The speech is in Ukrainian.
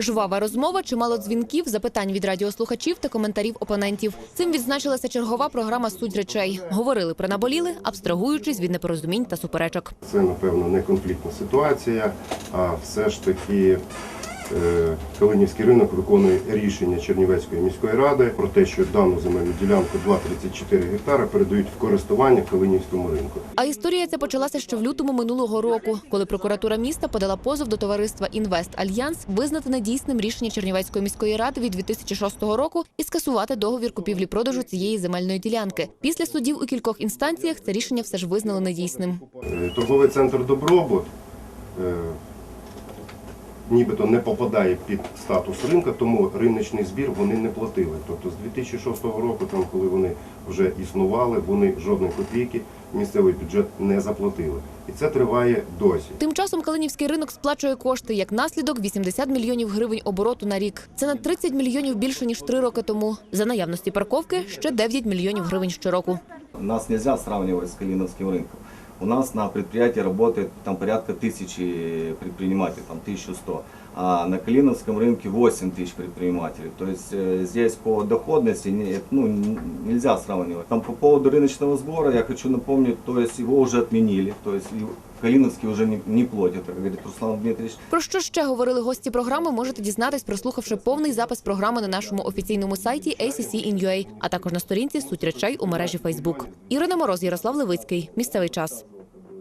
Жвава розмова, чимало дзвінків, запитань від радіослухачів та коментарів опонентів. Цим відзначилася чергова програма Суть речей. Говорили про наболіли, абстрагуючись від непорозумінь та суперечок. Це, напевно, не конфліктна ситуація, а все ж таки Калинівський ринок виконує рішення Чернівецької міської ради про те, що дану земельну ділянку 2,34 гектара передають в користування Калинівському ринку. А історія ця почалася ще в лютому минулого року, коли прокуратура міста подала позов до товариства Інвест Альянс визнати недійсним рішення Чернівецької міської ради від 2006 року і скасувати договір купівлі-продажу цієї земельної ділянки. Після судів у кількох інстанціях це рішення все ж визнали недійсним. Е, Торговий центр Добробут е, нібито не попадає під статус ринка, тому риночний збір вони не платили. Тобто з 2006 року, там, коли вони вже існували, вони жодної копійки місцевий бюджет не заплатили. І це триває досі. Тим часом Калинівський ринок сплачує кошти як наслідок 80 мільйонів гривень обороту на рік. Це на 30 мільйонів більше ніж три роки тому. За наявності парковки ще 9 мільйонів гривень щороку. Нас нельзя сравнивать с Калиновским рынком. У нас на предприятии работает там порядка тысячи предпринимателей, там 1100 А на Калиновском рынке 8 тысяч предпринимателей. То есть э, здесь по доходности не- ну, н- нельзя сравнивать. Там по поводу рыночного сбора я хочу напомнить, то есть его уже отменили. То есть и Калиновский уже не, не платит, как говорит Руслан Дмитриевич. Про що ще говорили гості програми, можете дізнатись, прослухавши повний запис програми на нашому офіційному сайті ACC.in.ua, а також на сторінці Суть речей у мережі Facebook. Ірина Мороз, Ярослав Левицький. Місцевий час.